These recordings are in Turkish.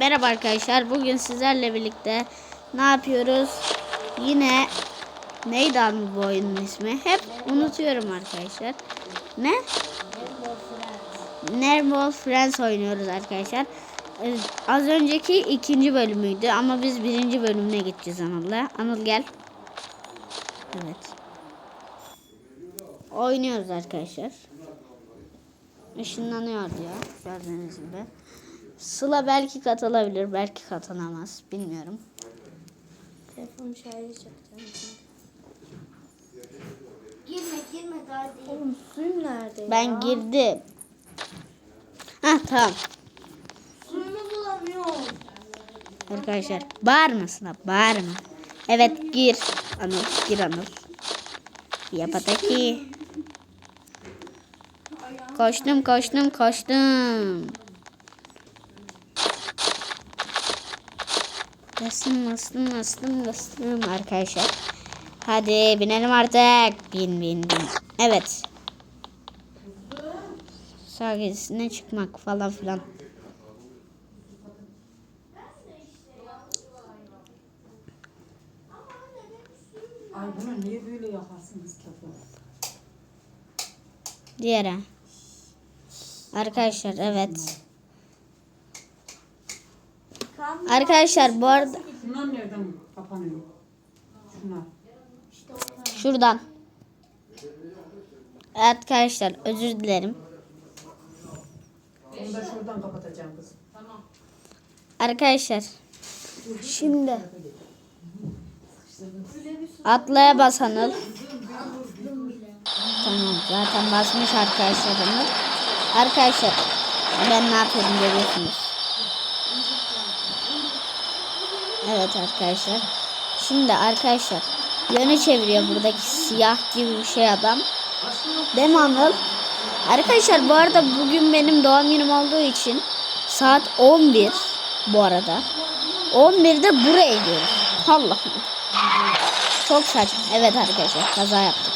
Merhaba arkadaşlar. Bugün sizlerle birlikte ne yapıyoruz? Yine neydi abi bu oyunun ismi? Hep unutuyorum arkadaşlar. Ne? Nermal Friends oynuyoruz arkadaşlar. Ee, Az önceki ikinci bölümüydü ama biz birinci bölümüne gideceğiz Anıl'la. Anıl gel. Evet. Oynuyoruz arkadaşlar. Işınlanıyor diyor. Gördüğünüz gibi. Sıla belki katılabilir, belki katılamaz. Bilmiyorum. Telefon şarjı çekeceğim. Girme girme daha değil. Oğlum suyum nerede ya? Ben girdim. Hah tamam. Suyumu bulamıyorum. Arkadaşlar bağırma Sıla, bağırma. Evet gir. Anıl, gir Anıl. Yapataki. Koştum, koştum, koştum. Bastım, bastım, bastım, bastım arkadaşlar. Hadi binelim artık. Bin, bin, bin. Evet. Sağ gezisine çıkmak falan filan. Ay bunu niye böyle yaparsınız ki? Diğeri. Arkadaşlar evet. Arkadaşlar bu arada Şunlar nereden kapanıyor? Şunlar. şuradan. Evet arkadaşlar özür dilerim. Onu da şuradan kapatacağım. Tamam. Arkadaşlar şimdi atlaya basanıl. Tamam zaten basmış arkadaşlarımı. Arkadaşlar ben ne yapıyorum görüyorsunuz. Evet arkadaşlar. Şimdi arkadaşlar yönü çeviriyor buradaki siyah gibi bir şey adam. Değil? Arkadaşlar bu arada bugün benim doğum günüm olduğu için saat 11 bu arada. 11'de buraya gidiyoruz. Allah. Çok saçma. Evet arkadaşlar kaza yaptık.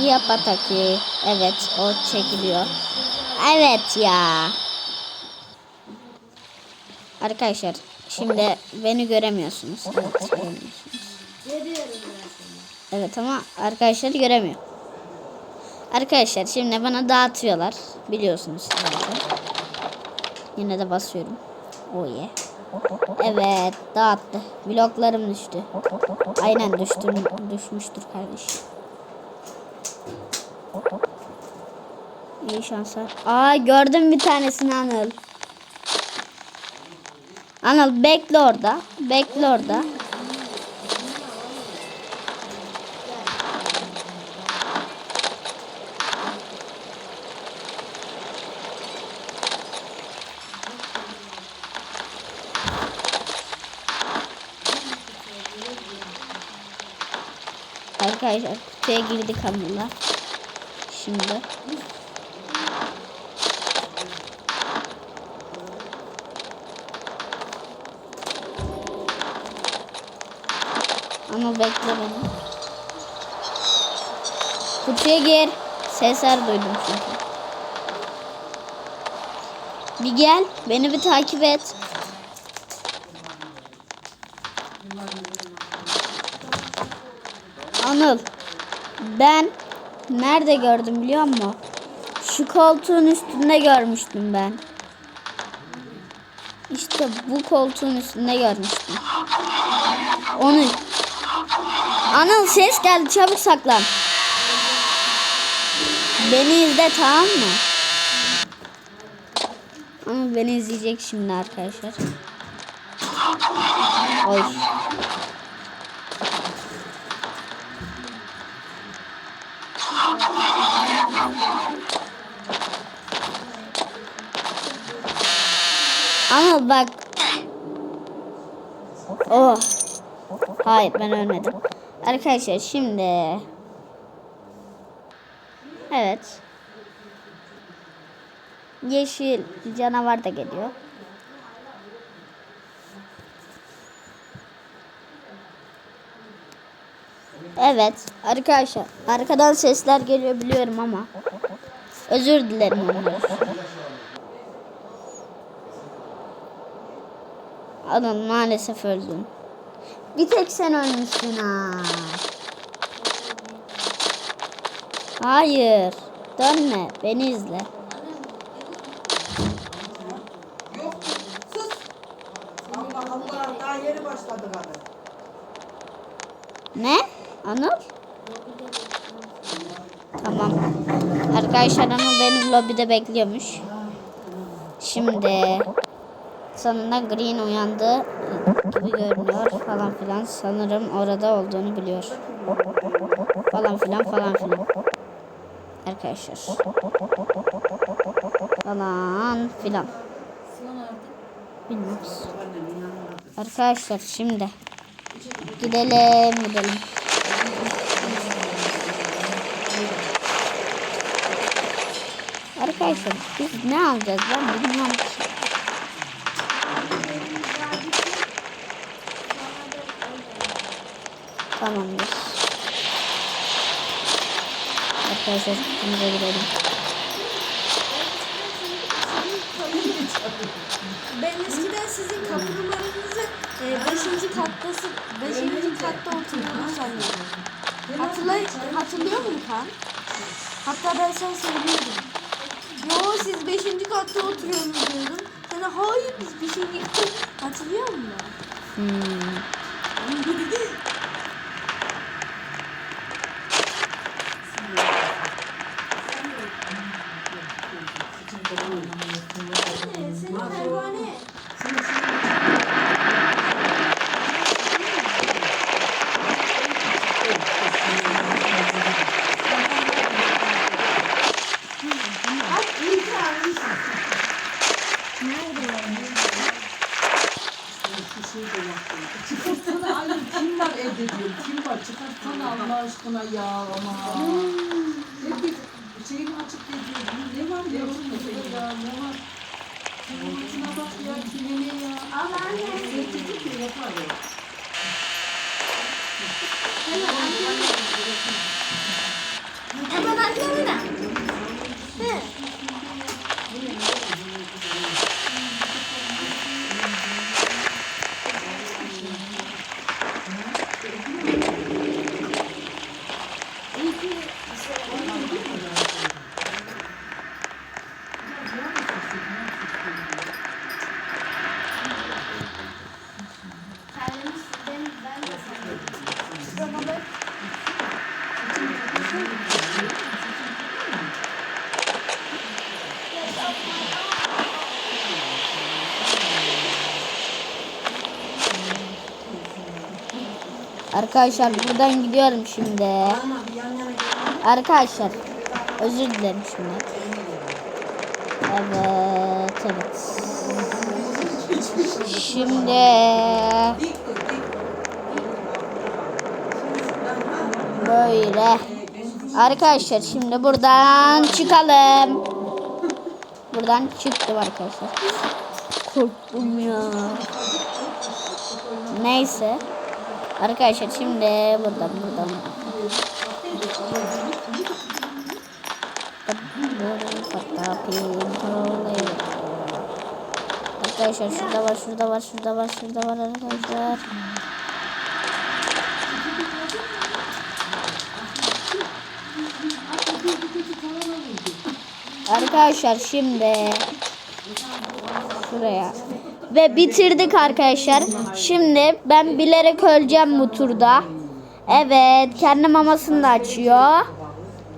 Yapataki. Evet o çekiliyor. Evet ya. Arkadaşlar şimdi beni göremiyorsunuz. Evet göremiyorsunuz. Evet ama arkadaşlar göremiyor. Arkadaşlar şimdi bana dağıtıyorlar. Biliyorsunuz. Yine de basıyorum. Oh yeah. Evet dağıttı. Bloklarım düştü. Aynen düştüm, düşmüştür kardeşim. İyi şanslar. Aa gördüm bir tanesini Anıl. Anıl bekle orada. Bekle orada. Arkadaşlar kutuya girdik Anıl'la. Şimdi. Ama bekle beni. Kutuya gir. Sesler duydum çünkü. Bir gel. Beni bir takip et. Anıl. Ben nerede gördüm biliyor musun? Şu koltuğun üstünde görmüştüm ben. İşte bu koltuğun üstünde görmüştüm. Onu. Anıl ses geldi çabuk saklan. Beni izle tamam mı? Anıl beni izleyecek şimdi arkadaşlar. Oy. Anıl bak. Oh. Hayır ben ölmedim. Arkadaşlar şimdi. Evet. Yeşil canavar da geliyor. Evet arkadaşlar arkadan sesler geliyor biliyorum ama özür dilerim. Anıl maalesef öldün. Bir tek sen ölmüşsün ha. Hayır. Dönme. Beni izle. Yok sus. Allah Allah daha yeni başladı abi. Ne? Anıl? Tamam. Arkadaşlar Anıl beni lobide bekliyormuş. Şimdi sonunda Green uyandı gibi görünüyor falan filan. Sanırım orada olduğunu biliyor. Falan filan falan filan. Arkadaşlar. Falan filan. Bilmiyoruz. Arkadaşlar şimdi gidelim gidelim. Arkadaşlar biz ne alacağız ben bilmiyorum Tamamdır. Arkadaşlar kutumuz gidelim. Ben eskiden sizin kapı numaranızı 5. katta 5. katta oturduğunu zannediyordum. Hatırlay hatırlıyor musun Kan? Hatta ben sana söylüyordum. Yo siz 5. katta oturuyorsunuz diyordum. Sana hayır biz 5. katta hatırlıyor musun? Hmm. Çıkartsana anne kim var evde. Kim var çıkartsana Allah aşkına ya ama. Hep şeyini açık ediyor. Ne var şurada ya ne var? Ucuna bak ya, kirleniyor. Al anne. Sırtıcı ki yapar ya. Ama bak yanına. Hı. Arkadaşlar buradan gidiyorum şimdi. Arkadaşlar özür dilerim şimdi. Evet evet. Şimdi böyle. Arkadaşlar şimdi buradan çıkalım. Buradan çıktım arkadaşlar. Korktum ya. Neyse. Arkadaşlar şimdi buradan buradan. Arkadaşlar şurada var, şurada var, şurada var, şurada var arkadaşlar. Arkadaşlar şimdi şuraya ve bitirdik arkadaşlar. Şimdi ben bilerek öleceğim bu turda. Evet, kendi mamasını da açıyor.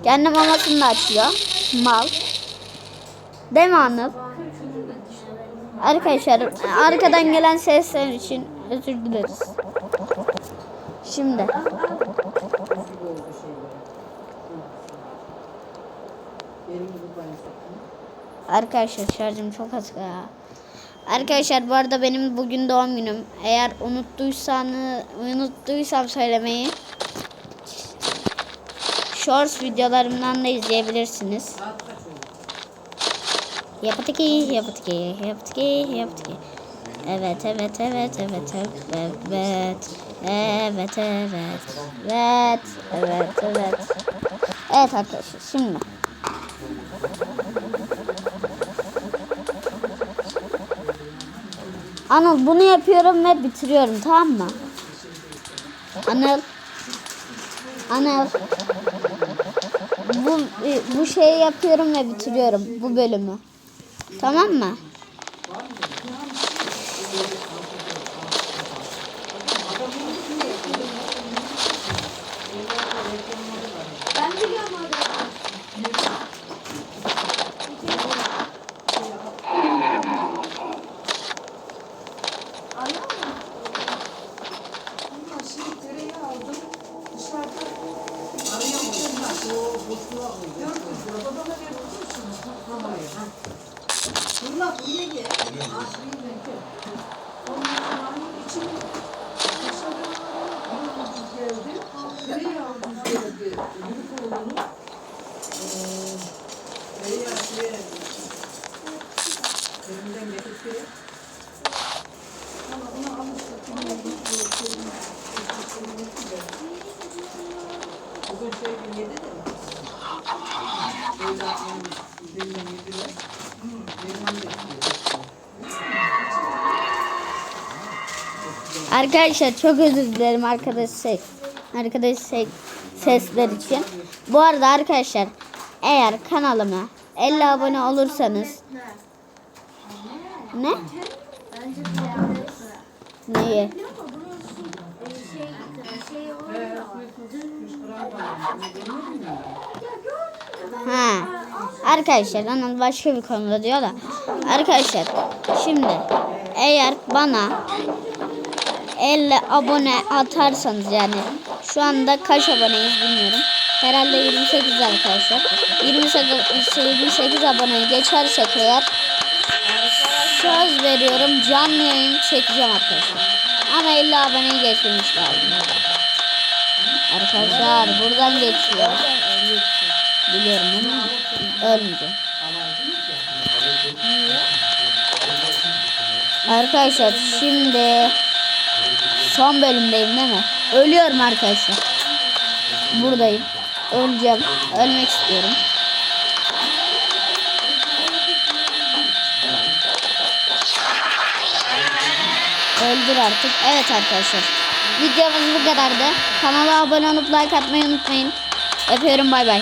Kendi mamasını da açıyor. Mal. Değil mi Anıl? Arkadaşlar arkadan gelen sesler için özür dileriz. Şimdi Arkadaşlar şarjım çok az ya. Arkadaşlar bu arada benim bugün doğum günüm. Eğer unuttuysanız unuttuysam söylemeyi Shorts videolarımdan da izleyebilirsiniz. Yapatiki, yapatiki, yapatiki, yapatiki. Evet, evet, evet, evet, evet, evet, evet, evet, evet, evet, evet. Evet arkadaşlar şimdi. Anıl bunu yapıyorum ve bitiriyorum tamam mı? Anıl. Anıl. Bu bu şeyi yapıyorum ve bitiriyorum bu bölümü. Tamam mı? Ben biliyorum orada. Alıyor musun? Ama şimdi tereyağı aldım. Dışarıda arayamadım. Ha, o boşluğa koydum. Gördünüz mü? Babama verir misiniz? Havaya. Ha. Fırla buraya gel. Ondan sonra içine dışarı bir geldi. Ucuz geldi. Yürük oğlunu. Tereyağı şeye elimden getirdi. Ama bunu almıştık. Bugün şey gün yedi de. Böyle Arkadaşlar çok özür dilerim arkadaş ses. Arkadaş ses, sesler için. Bu arada arkadaşlar eğer kanalıma 50 abone olursanız ne? Bence beğenmezsin. Neyi? Biliyor musun? Bunun su, e, şey, şey oluyor. Ha. Arkadaşlar Anıl başka bir konuda diyor da. Arkadaşlar şimdi eğer bana 50 abone atarsanız yani şu anda kaç aboneyiz bilmiyorum. Herhalde 28 arkadaşlar. 28, 28 aboneyi geçersek eğer söz veriyorum canlı yayın çekeceğim arkadaşlar. Ama 50 aboneyi geçmemiş lazım. Arkadaşlar buradan geçiyor. Biliyorum ama ölmeyeceğim. Arkadaşlar şimdi son bölümdeyim değil mi? Ölüyorum arkadaşlar. Buradayım. Öleceğim. Ölmek istiyorum. Öldür artık. Evet arkadaşlar. Videomuz bu kadardı. Kanala abone olup like atmayı unutmayın. Öpüyorum bay bay.